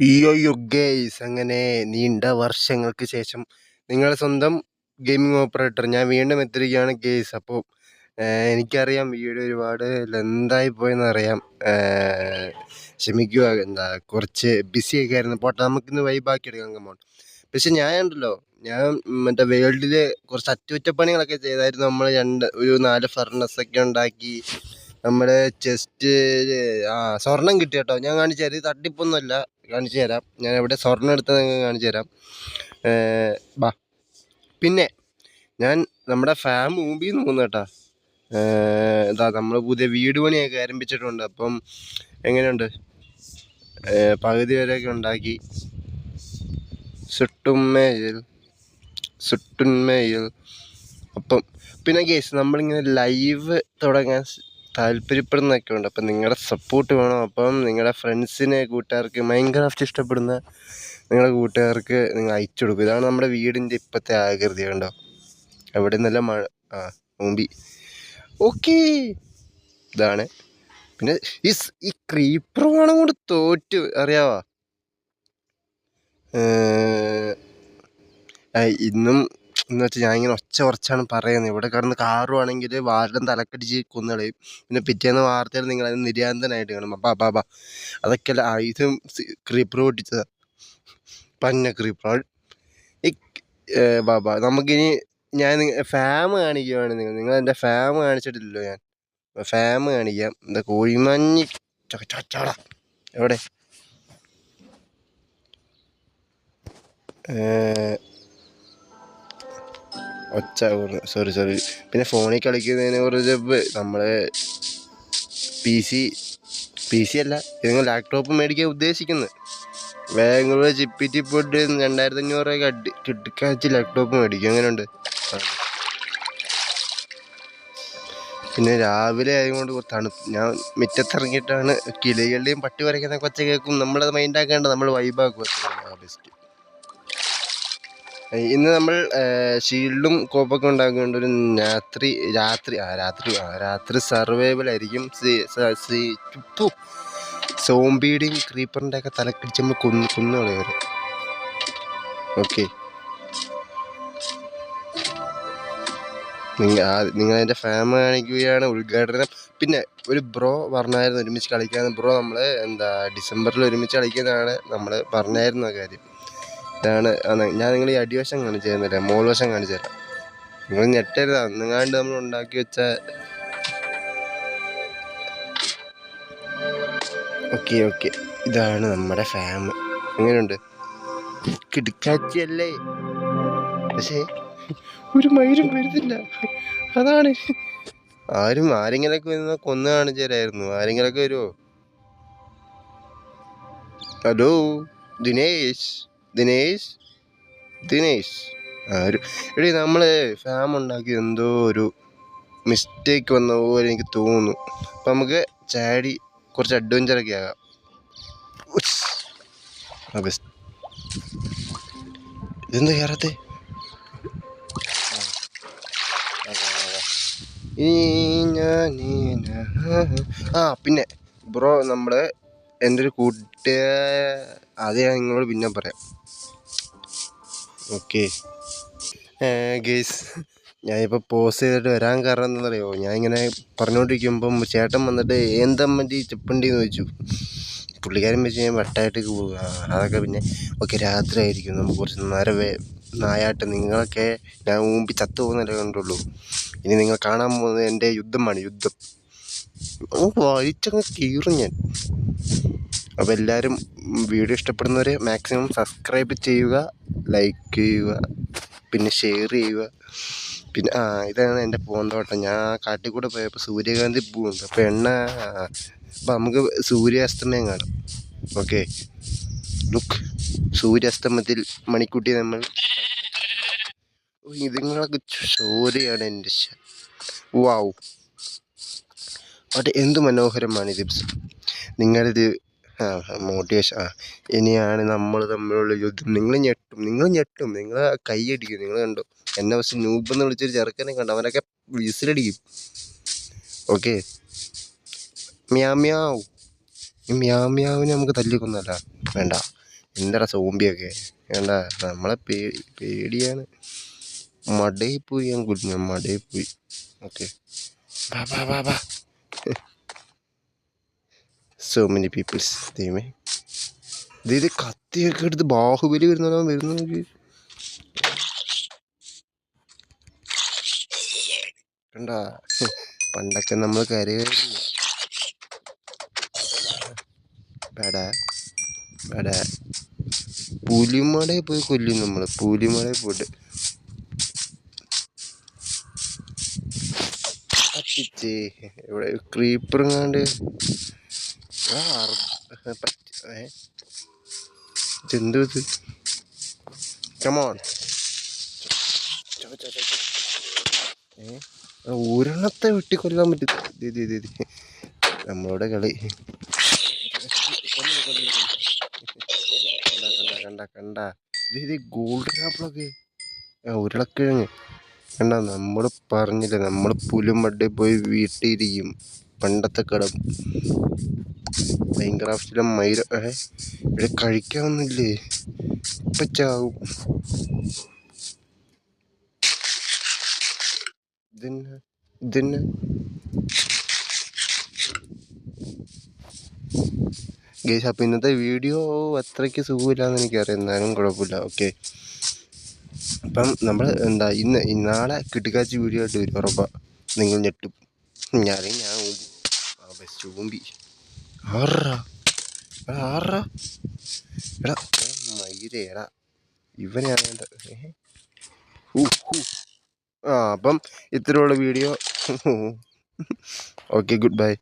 ഇയ്യോ ഗെയ്സ് അങ്ങനെ നീണ്ട വർഷങ്ങൾക്ക് ശേഷം നിങ്ങളെ സ്വന്തം ഗെയിമിംഗ് ഓപ്പറേറ്റർ ഞാൻ വീണ്ടും എത്തിരിക്കുകയാണ് ഗെയ്സ്. അപ്പോൾ എനിക്കറിയാം വീഡിയോ ഒരുപാട് ലെന്തായി പോയെന്ന് അറിയാം. ക്ഷമിക്കുക എന്താ കുറച്ച് ബിസി ഒക്കെ ആയിരുന്നു. പോട്ടെ നമുക്കിന്ന് വൈബാക്കി എടുക്കാം കമ്മോൺ പക്ഷെ ഞാൻ ഉണ്ടല്ലോ ഞാൻ മറ്റേ വേൾഡിൽ കുറച്ച് അറ്റകുറ്റപ്പണികളൊക്കെ ചെയ്തായിരുന്നു. നമ്മൾ രണ്ട് ഒരു നാല് ഫർണസ് ഒക്കെ ഉണ്ടാക്കി നമ്മുടെ ചെസ്റ്റ് ആ സ്വർണം കിട്ടി കേട്ടോ ഞാൻ കാണിച്ചു തരാം. ഇത് തട്ടിപ്പൊന്നുമല്ല. കാണിച്ചു തരാം. ഞാൻ എവിടെ സ്വർണം എടുത്തത് കാണിച്ചു തരാം. ബാ. പിന്നെ ഞാൻ നമ്മുടെ ഫാം മൂവി നോക്കുന്നു കേട്ടോ. ഇതാ നമ്മൾ പുതിയ വീട് പണിയൊക്കെ ആരംഭിച്ചിട്ടുണ്ട്. അപ്പം എങ്ങനെയുണ്ട്? പകുതി വരെയൊക്കെ ഉണ്ടാക്കി. സുട്ടുമ്മയിൽ സുട്ടുന്മയിൽ അപ്പം പിന്നെ കേസ് നമ്മളിങ്ങനെ ലൈവ് തുടങ്ങാൻ താല്പര്യപ്പെടുന്നതൊക്കെ ഉണ്ട് അപ്പം നിങ്ങളുടെ സപ്പോർട്ട് വേണം. അപ്പം നിങ്ങളുടെ ഫ്രണ്ട്സിനെ കൂട്ടുകാർക്ക് മൈൻക്രാഫ്റ്റ് ഇഷ്ടപ്പെടുന്ന നിങ്ങളുടെ കൂട്ടുകാർക്ക് നിങ്ങൾ അയച്ചു കൊടുക്കും. ഇതാണ് നമ്മുടെ വീടിന്റെ ഇപ്പോഴത്തെ ആകൃതി കണ്ടോ? എവിടെ നല്ല മഴ ആ മുമ്പി. ഓക്കേ ഇതാണ്. പിന്നെ ഈ ഈ ക്രീപ്പർ വേണം കൊണ്ട് തോറ്റു അറിയാവാ? ഇന്നും എന്ന് വെച്ചാൽ ഞാൻ ഇങ്ങനെ ഒച്ച കുറച്ചാണ് പറയുന്നത്. ഇവിടെ കിടന്ന് കാറുവാണെങ്കിൽ വാരുടെ തലക്കടിച്ച് കൊന്നുകളയും പിന്നെ പിറ്റേന്ന് വാർത്തയിൽ നിങ്ങൾ അതിന് നിര്യാന്തനായിട്ട് കാണും. അപ്പം അപ്പാ അപ്പാ. അതൊക്കെ അല്ല ഇതും ക്രീപ്പർ പൊട്ടിച്ചതാ. പന്ന ക്രീപ്പർ ബാബ നമുക്കിനി ഞാൻ ഫാം കാണിക്കുകയാണ് നിങ്ങൾ. നിങ്ങൾ എന്റെ ഫാം കാണിച്ചിട്ടില്ലല്ലോ ഞാൻ. ഫാം കാണിക്കാം. എന്താ കോഴിമഞ്ഞി. ചാടാ എവിടെ? ഒച്ച സോറി സോറി പിന്നെ ഫോണിൽ കളിക്കുന്നതിനെ കുറിച്ച് നമ്മൾ പി സി പി സി അല്ല നിങ്ങൾ ലാപ്ടോപ്പ് മേടിക്കാൻ ഉദ്ദേശിക്കുന്നത് വേഗങ്ങളിൽ ചിപ്പിറ്റി പോയിട്ട് രണ്ടായിരത്തി അഞ്ഞൂറ് രൂപ അടി കിട്ടിക്കാച്ച് ലാപ്ടോപ്പ് മേടിക്കും. അങ്ങനെയുണ്ട് പിന്നെ രാവിലെ ആയതുകൊണ്ട് തണുപ്പ് ഞാൻ മുറ്റത്തിറങ്ങിയിട്ടാണ് കിളികളുടെയും പട്ടി വരയ്ക്കുന്ന കൊച്ച കേൾക്കും നമ്മളത് മൈൻഡാക്കേണ്ട നമ്മൾ വൈബാക്കും ബെസ്റ്റ് ഇന്ന് നമ്മൾ ഷീൽഡും കോപ്പൊക്കെ ഉണ്ടാക്കുന്നുണ്ട് ഒരു രാത്രി രാത്രി ആ രാത്രി ആ രാത്രി സർവൈവൽ ആയിരിക്കും. സോംബിയുടെയും ക്രീപ്പറിന്റെ ഒക്കെ തലക്കടിച്ച് നമ്മൾ കുന്നു കുന്നു കളയവർ ഓക്കെ. നിങ്ങൾ നിങ്ങളതിന്റെ ഫാമ കാണിക്കുകയാണ് ഉദ്ഘാടനം. പിന്നെ ഒരു ബ്രോ പറഞ്ഞായിരുന്നു ഒരുമിച്ച് കളിക്കാൻ ബ്രോ നമ്മൾ എന്താ ഡിസംബറിൽ ഒരുമിച്ച് കളിക്കുന്നതാണ് നമ്മൾ പറഞ്ഞായിരുന്നു കാര്യം. ഇതാണ് ഞാൻ നിങ്ങൾ ഈ അടിവശം കാണിച്ചു തരുന്നില്ല മോൾ വശം കാണിച്ചു തരാം. നിങ്ങൾ ഞെട്ടരുത് അന്നുങ്ങാണ്ട് നമ്മൾ ഉണ്ടാക്കി വെച്ച ഓക്കെ ഓക്കെ. ഇതാണ് നമ്മുടെ ഫാമ് എങ്ങനെയുണ്ട്? കിടക്കാച്ചിയല്ലേ? പക്ഷേ ഒരു മയിലും വരുന്നില്ല. അതാണ്. ആരും ആരെങ്കിലൊക്കെ വരുന്ന കൊന്നു കാണിച്ചു തരായിരുന്നു. ആരെങ്കിലൊക്കെ വരുമോ ഹലോ ദിനേശ്. ദിനേശ്? ദിനേശ്? ആ ഒരു എടീ നമ്മൾ ഫാം ഉണ്ടാക്കി എന്തോ ഒരു മിസ്റ്റേക്ക് വന്ന പോലെ എനിക്ക് തോന്നുന്നു. അപ്പം നമുക്ക് ചാടി കുറച്ച് അഡ്വഞ്ചറൊക്കെ ആകാം. ബെസ്റ്റ് ഇതെന്താ കയറത്തെ ആ പിന്നെ ബ്രോ നമ്മൾ എന്റെ ഒരു കൂട്ടുകാർ അത് ഞാൻ നിങ്ങളോട് പിന്നെ പറയാം. ഓക്കെ ഗേസ് ഞാനിപ്പോൾ പോസ് ചെയ്തിട്ട് വരാൻ കാരണം എന്താണെന്നറിയോ? ഞാൻ ഇങ്ങനെ പറഞ്ഞുകൊണ്ടിരിക്കുമ്പം ചേട്ടൻ വന്നിട്ട് ഏന്തമ്മന്റെ ചെപ്പണ്ടി എന്ന് ചോദിച്ചു. പുള്ളിക്കാരൻ വെച്ച് ഞാൻ വട്ടായിട്ട് പോവുക. അതൊക്കെ പിന്നെ ഓക്കെ രാത്രി ആയിരിക്കും. നമുക്ക് കുറച്ച് നേരം നായാട്ട്. നിങ്ങളൊക്കെ ഞാൻ മുമ്പിൽ ചത്തു പോകുന്നതല്ലേ കണ്ടുള്ളൂ. ഇനി നിങ്ങൾ കാണാൻ പോകുന്നത് എന്റെ യുദ്ധമാണ് യുദ്ധം. വലിച്ചങ്ങ് കീറും ഞാൻ. അപ്പോൾ എല്ലാവരും വീഡിയോ ഇഷ്ടപ്പെടുന്നവർ മാക്സിമം സബ്സ്ക്രൈബ് ചെയ്യുക ലൈക്ക് ചെയ്യുക പിന്നെ ഷെയർ ചെയ്യുക. പിന്നെ ആ ഇതാണ് എന്റെ പൂന്തോട്ടം. ഞാൻ കാട്ടിൽ കൂടെ പോയപ്പോൾ സൂര്യകാന്തി പൂവുണ്ട് അപ്പോൾ എണ്ണ അപ്പോൾ നമുക്ക് സൂര്യാസ്തമയം കാണാം. ഓക്കെ ലുക്ക് സൂര്യാസ്തമത്തിൽ മണിക്കുട്ടി നമ്മൾ ഇതുങ്ങളൊക്കെ ചോരയാണ് എന്റെ വാവ് അത് എന്ത് മനോഹരമാണ് ഈ ദിവസം. നിങ്ങളിത് മോട്ടിവേഷൻ ആ ഇനിയാണ് നമ്മൾ തമ്മിലുള്ള യുദ്ധം. നിങ്ങൾ ഞെട്ടും നിങ്ങൾ ഞെട്ടും. നിങ്ങൾ കൈയടിക്കും. നിങ്ങൾ കണ്ടു? എന്നെ പക്ഷെ നൂബെന്ന് വിളിച്ചൊരു ചെറുക്കനെ കണ്ടു. അവനൊക്കെ വിസിലടിക്കും. ഓക്കെ മ്യാമ്യാവ് ഈ മ്യാമ്യാവിനെ നമുക്ക് തല്ലിക്കൊന്നല്ല. വേണ്ട. എന്താടാ സോമ്പിയൊക്കെ വേണ്ട. നമ്മളെ പേടി പേടിയാണ്. മടയിൽ പോയി ഞാൻ കുഞ്ഞ മടയിൽ പോയി ഓക്കെ ബാ ബാ ബാ ബാ. സോ മെനി പീപ്പിൾസ് ദൈവമേ. ഇത് കത്തിയൊക്കെ എടുത്ത് ബാഹുബലി വരുന്നതാണ് വരുന്നു കണ്ടാ? പണ്ടൊക്കെ നമ്മൾ കരയായിരുന്നു. പേട പേട. പുലിമടയിൽ പോയി കൊല്ലും നമ്മൾ പുലിമടയിൽ പോയിട്ട്. കത്തിച്ചേ. ഇവിടെ ക്രീപ്പറുങ്ങാണ്ട് ഇതെന്തോ ഇത്? കമോൺ ഒരെണ്ണത്തെ വെട്ടിക്കൊല്ലാൻ പറ്റും. നമ്മളോടെ കളി. കണ്ട കണ്ട ഇത് ഗോൾഡൻ ആപ്പിളൊക്കെ ഉരുളക്കിഴങ്ങ്. കണ്ട നമ്മൾ പറഞ്ഞില്ല നമ്മൾ പുലുമടയിൽ പോയി വീട്ടിയിരിക്കും പണ്ടത്തെ കടം. മൈൻക്രാഫ്റ്റിലെ മൈര ഏ? ഇവിടെ കഴിക്കാവുന്നില്ലേ ഇപ്പൊ ചാവും. ഇതന്നെ? ഇതന്നെ? ഗേസ് ഇന്നത്തെ വീഡിയോ അത്രയ്ക്ക് സുഖമില്ലാന്ന് എനിക്കറിയാം. എന്നാലും കുഴപ്പമില്ല. ഓക്കെ. അപ്പം നമ്മൾ എന്താ ഇന്ന് നാളെ കിട്ടുകാച്ചി വീഡിയോ ആയിട്ട് വരും. ഉറപ്പാ. നിങ്ങൾ ഞെട്ടും. ഞാൻ ഞാൻ ഊമ്പും. ആ ബെസ്റ്റ് ഊമ്പി ആറാ എടാ ആറാ എടാ ഇവനെയാണ് എന്റെ ഹൂ. ആ അപ്പം ഇത്രയുള്ള വീഡിയോ. Okay good bye.